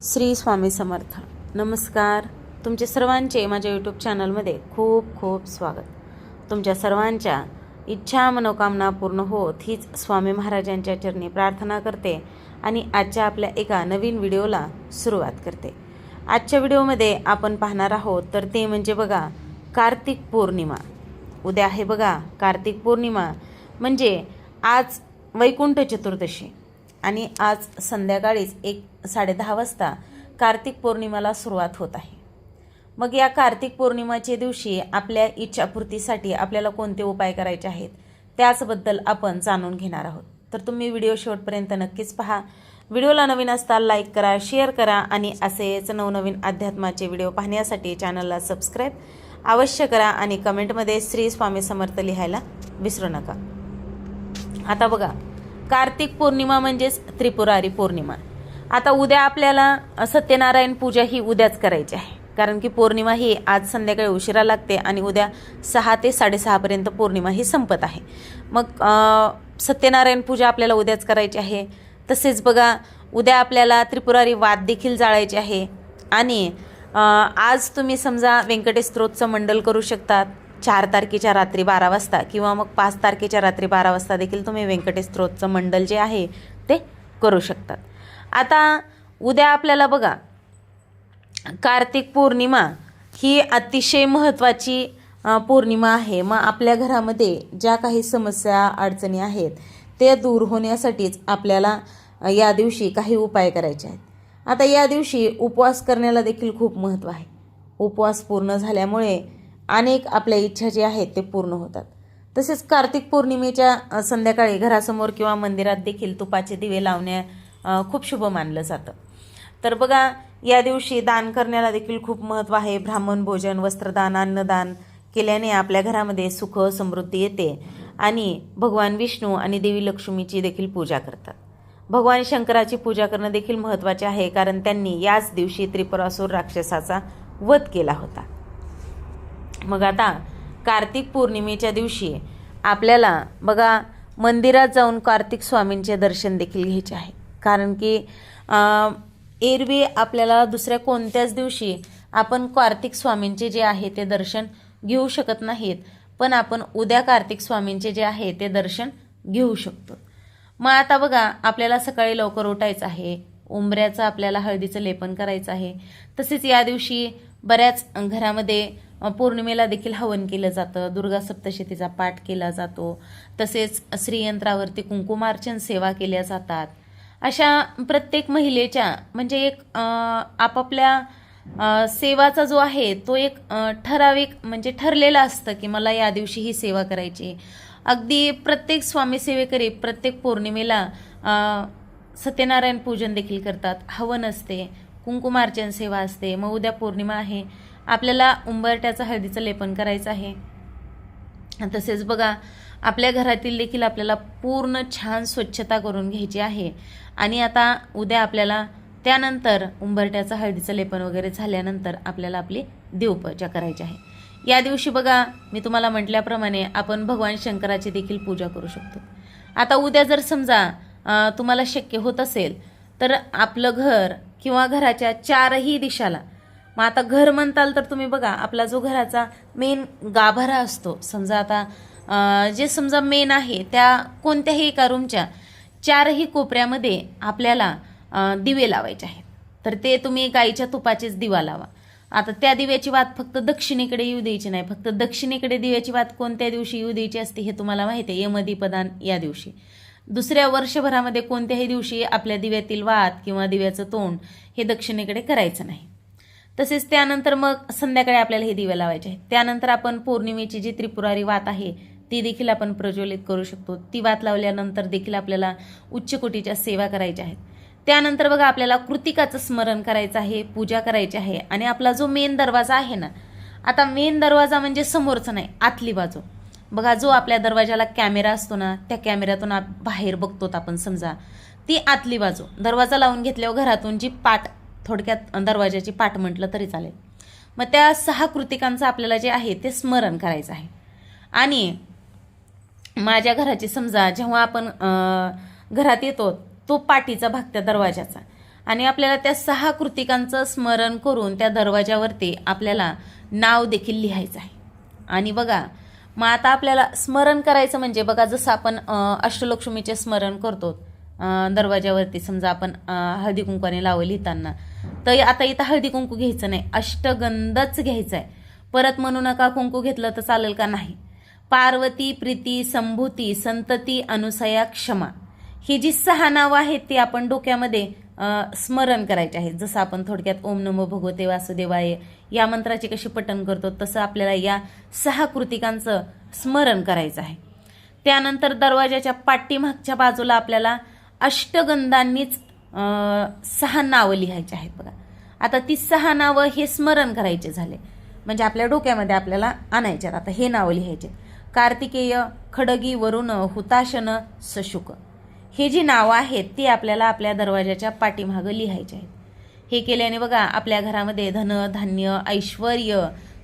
श्री स्वामी समर्थ. नमस्कार. तुमचे सर्वांचे माझ्या यूट्यूब चॅनलमध्ये खूप खूप स्वागत. तुमच्या सर्वांच्या इच्छा मनोकामना पूर्ण होत हीच स्वामी महाराजांच्या चरणी प्रार्थना करते आणि आजच्या आपल्या एका नवीन व्हिडिओला सुरुवात करते. आजच्या व्हिडिओमध्ये आपण पाहणार आहोत तर ते म्हणजे बघा कार्तिक पौर्णिमा. उद्या आहे बघा कार्तिक पौर्णिमा. म्हणजे आज वैकुंठ चतुर्दशी. आणि आज संध्याकाळीच एक साडेदहा वाजता कार्तिक पौर्णिमाला सुरुवात होत आहे. मग या कार्तिक पौर्णिमाच्या दिवशी आपल्या इच्छापूर्तीसाठी आपल्याला कोणते उपाय करायचे आहेत त्याचबद्दल आपण जाणून घेणार आहोत. तर तुम्ही व्हिडिओ शेवटपर्यंत नक्कीच पहा. व्हिडिओला नवीन असता लाईक करा शेअर करा आणि असेच नवनवीन अध्यात्माचे व्हिडिओ पाहण्यासाठी चॅनलला सबस्क्राईब अवश्य करा आणि कमेंटमध्ये श्री स्वामी समर्थ लिहायला विसरू नका. आता बघा कार्तिक पौर्णिमा म्हणजेच त्रिपुरारी पौर्णिमा. आता उद्या आपल्याला सत्यनारायण पूजा ही उद्याच करायची आहे. कारण की पौर्णिमा ही आज संध्याकाळी उशिरा लागते आणि उद्या सहा ते साडेसहापर्यंत पौर्णिमा ही संपत आहे. मग सत्यनारायण पूजा आपल्याला उद्याच करायची आहे. तसेच बघा उद्या आपल्याला त्रिपुरारी वाद देखील जाळायचे आहे. आणि आज तुम्ही समजा व्यंकटेश स्त्रोतचं मंडल करू शकतात. चार तारखेच्या रात्री बारा वाजता किंवा मग पाच तारखेच्या रात्री बारा वाजता देखील तुम्ही व्यंकटेश स्त्रोतचं मंडल जे आहे ते करू शकतात. आता उद्या आपल्याला बघा कार्तिक पौर्णिमा ही अतिशय महत्त्वाची पौर्णिमा आहे. मग आपल्या घरामध्ये ज्या काही समस्या अडचणी आहेत ते दूर होण्यासाठीच आपल्याला या दिवशी काही उपाय करायचे आहेत. आता या दिवशी उपवास करण्याला देखील खूप महत्त्व आहे. उपवास पूर्ण झाल्यामुळे अनेक आपल्या इच्छा जे आहेत ते पूर्ण होतात. तसेच कार्तिक पौर्णिमेच्या संध्याकाळी घरासमोर किंवा मंदिरात देखील तुपाचे दिवे लावण्या खूप शुभ मानलं जातं. तर बघा या दिवशी दान करण्याला देखील खूप महत्त्व आहे. ब्राह्मण भोजन वस्त्रदान अन्नदान केल्याने आपल्या घरामध्ये सुख समृद्धी येते आणि भगवान विष्णू आणि देवी लक्ष्मीची देखील पूजा करतात. भगवान शंकराची पूजा करणं देखील महत्त्वाचे आहे कारण त्यांनी याच दिवशी त्रिपुरासूर राक्षसाचा वध केला होता. मग आता कार्तिक पौर्णिमेच्या दिवशी आपल्याला बघा मंदिरात जाऊन कार्तिक स्वामींचे दर्शन देखील घ्यायचे आहे. कारण की एरवी आपल्याला दुसऱ्या कोणत्याच दिवशी आपण कार्तिक स्वामींचे जे आहे ते दर्शन घेऊ शकत नाहीत. पण आपण उद्या कार्तिक स्वामींचे जे आहे ते दर्शन घेऊ शकतो. मग आता बघा आपल्याला सकाळी लवकर उठायचं आहे. उंबऱ्याचं आपल्याला हळदीचं लेपन करायचं आहे. तसेच या दिवशी बऱ्याच घरामध्ये पौर्णिमेला देखील हवन केलं जातं. दुर्गा सप्तशतीचा पाठ केला जातो. तसेच श्रीयंत्रावरती कुंकुमार्चन सेवा केल्या जातात. अशा प्रत्येक महिलेच्या म्हणजे एक आपापल्या सेवाचा जो आहे तो एक ठराविक म्हणजे ठरलेला असतं की मला या दिवशी ही सेवा करायची. अगदी प्रत्येक स्वामीसेवेकरी प्रत्येक पौर्णिमेला सत्यनारायण पूजन देखील करतात. हवन असते कुंकुमार्चन सेवा असते मग उद्या पौर्णिमा आहे. आपल्याला उंबरट्याचं हळदीचं लेपन करायचं आहे. तसेच बघा आपल्या घरातील देखील आपल्याला पूर्ण छान स्वच्छता करून घ्यायची आहे. आणि आता उद्या आपल्याला त्यानंतर उंबरट्याचं हळदीचं लेपन वगैरे झाल्यानंतर आपल्याला आपली देवपूजा करायची आहे. या दिवशी बघा मी तुम्हाला म्हटल्याप्रमाणे आपण भगवान शंकराची देखील पूजा करू शकतो. आता उद्या जर समजा तुम्हाला शक्य होत असेल तर आपलं घर किंवा घराच्या चारही दिशाला मग आता घर म्हणताल तर तुम्ही बघा आपला जो घराचा मेन गाभारा असतो समजा आता जे समजा मेन आहे त्या कोणत्याही एका रूमच्या चारही कोपऱ्यामध्ये आपल्याला दिवे लावायचे आहेत. तर ते तुम्ही गाईच्या तुपाचेच दिवा लावा. आता त्या दिव्याची वात फक्त दक्षिणेकडे येऊ द्यायची नाही फक्त दक्षिणेकडे दिव्याची वात कोणत्या दिवशी येऊ द्यायची असते हे तुम्हाला माहिती आहे यमदीपदान या दिवशी. दुसऱ्या वर्षभरामध्ये कोणत्याही दिवशी आपल्या दिव्यातील वात किंवा दिव्याचं तोंड हे दक्षिणेकडे करायचं नाही. तसेच त्यानंतर मग संध्याकाळी आपल्याला हे दिवे लावायचे आहेत. त्यानंतर आपण पौर्णिमेची जी त्रिपुरारी वात आहे ती देखील आपण प्रज्वलित करू शकतो. ती वात लावल्यानंतर देखील आपल्याला उच्च कोटीच्या सेवा करायच्या आहेत. त्यानंतर बघा आपल्याला कृतिकाचं स्मरण करायचं आहे पूजा करायची आहे आणि आपला जो मेन दरवाजा आहे ना आता मेन दरवाजा म्हणजे समोरचा नाही आतली बाजू. बघा जो आपल्या दरवाजाला कॅमेरा असतो ना त्या कॅमेऱ्यातून बाहेर बघतो आपण समजा. ती आतली बाजू. दरवाजा लावून घेतल्यावर घरातून जी पाट थोडक्यात दरवाजाची पाठ म्हटलं तरी चालेल. मग त्या सहा कृतिकांचं आपल्याला जे आहे ते स्मरण करायचं आहे. आणि माझ्या घराची समजा जेव्हा आपण घरात येतो तो पाठीचा भाग त्या दरवाजाचा आणि आपल्याला त्या सहा कृतिकांचं स्मरण करून त्या दरवाजावरती आपल्याला नाव देखील लिहायचं आहे. आणि बघा मग आता आपल्याला स्मरण करायचं म्हणजे बघा जसं आपण अष्टलक्ष्मीचे स्मरण करतो दरवाजावरती समजा आपण हळदी कुंकवाने लावं लिहिताना तर आता इथं हळदी कुंकू घ्यायचं नाही. अष्टगंधच घ्यायचं आहे परत म्हणू नका कुंकू घेतलं तर चालेल का नाही? पार्वती प्रीती संभूती संतती अनुसया क्षमा. ही जी सहा नावं आहेत ती आपण डोक्यामध्ये स्मरण करायचे आहेत जसं आपण थोडक्यात ओम नमो भगवते वासुदेवाय या मंत्राची कशी पठण करतो तसं आपल्याला या सहा कृतिकांचं स्मरण करायचं आहे. त्यानंतर दरवाजाच्या पाठीमागच्या बाजूला आपल्याला अष्टगंधांनीच सहा नावं लिहायची आहेत बघा. आता ती सहा नावं हे स्मरण करायचे झाले. म्हणजे आपल्या डोक्यामध्ये आपल्याला आणायचे आहेत. आता हे नावं लिहायचे कार्तिकेय खडगी वरुण हुताशन सशुक. हे जी नावं आहेत ती आपल्याला आपल्या दरवाजाच्या पाठीमागं लिहायची आहेत. हे केल्याने बघा आपल्या घरामध्ये धन धान्य ऐश्वर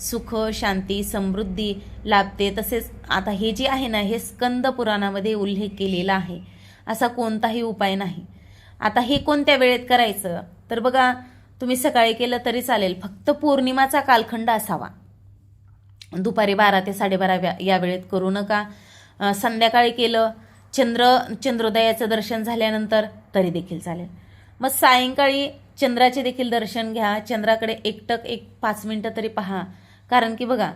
सुख शांती समृद्धी लाभते. तसेच आता हे जे आहे ना हे स्कंद पुराणामध्ये उल्लेख केलेला आहे. असा कोणताही उपाय नाही. आता हे कोणत्या वेळेत करायचं? तर बघा तुम्ही सकाळी केलं तरी चालेल. फक्त पौर्णिमाचा कालखंड असावा. दुपारी बारा ते साडेबारा या वेळेत करू नका. संध्याकाळी केलं चंद्र चंद्रोदयाचं दर्शन झाल्यानंतर तरी देखील चालेल. मग सायंकाळी चंद्राचे देखील दर्शन घ्या. चंद्राकडे एकटक एक पाच मिनटं तरी पहा. कारण की बघा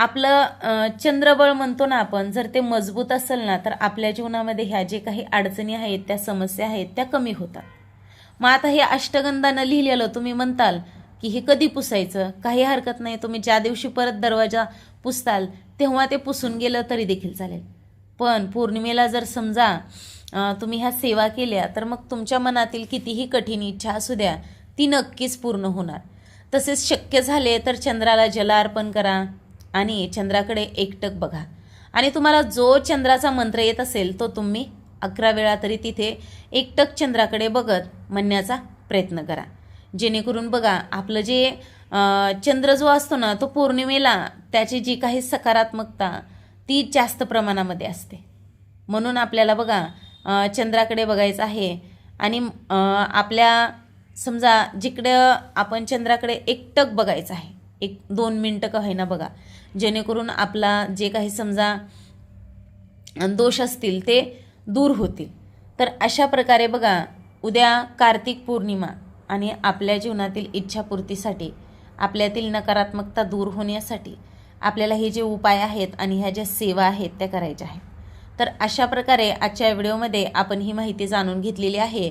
आपलं चंद्रबळ म्हणतो ना आपण जर ते मजबूत असेल ना तर आपल्या जीवनामध्ये ह्या जे काही अडचणी आहेत त्या समस्या आहेत त्या कमी होतात. मग आता हे अष्टगंधानं लिहिलेलं तुम्ही म्हणताल की हे कधी पुसायचं? काही हरकत नाही तुम्ही ज्या दिवशी परत दरवाजा पुसताल तेव्हा ते पुसून गेलं तरी देखील चालेल. पण पौर्णिमेला जर समजा तुम्ही ह्या सेवा केल्या तर मग तुमच्या मनातील कितीही कठीण इच्छा असू द्या ती नक्कीच पूर्ण होणार. तसेच शक्य झाले तर चंद्राला जल अर्पण करा. आणि चंद्राकडे एकटक बघा. आणि तुम्हाला जो चंद्राचा मंत्र येत असेल तो तुम्ही अकरा वेळा तरी तिथे एकटक चंद्राकडे बघत म्हणण्याचा प्रयत्न करा. जेणेकरून बघा आपलं जे चंद्र जो असतो ना तो पौर्णिमेला त्याची जी काही सकारात्मकता ती जास्त प्रमाणामध्ये असते. म्हणून आपल्याला बघा चंद्राकडे बघायचं आहे. आणि आपल्या समजा जिकडं आपण चंद्राकडे एकटक बघायचं आहे एक दोन मिनटं का होईना बघा. जेणेकरून आपला जे काही समजा दोष असतील ते दूर होतील. तर अशा प्रकारे बघा उद्या कार्तिक पौर्णिमा आणि आपल्या जीवनातील इच्छापूर्तीसाठी आपल्यातील नकारात्मकता दूर होण्यासाठी आपल्याला हे जे उपाय आहेत आणि ह्या ज्या सेवा आहेत त्या करायच्या आहेत. तर अशा प्रकारे आजच्या व्हिडिओमध्ये आपण ही माहिती जाणून घेतलेली आहे.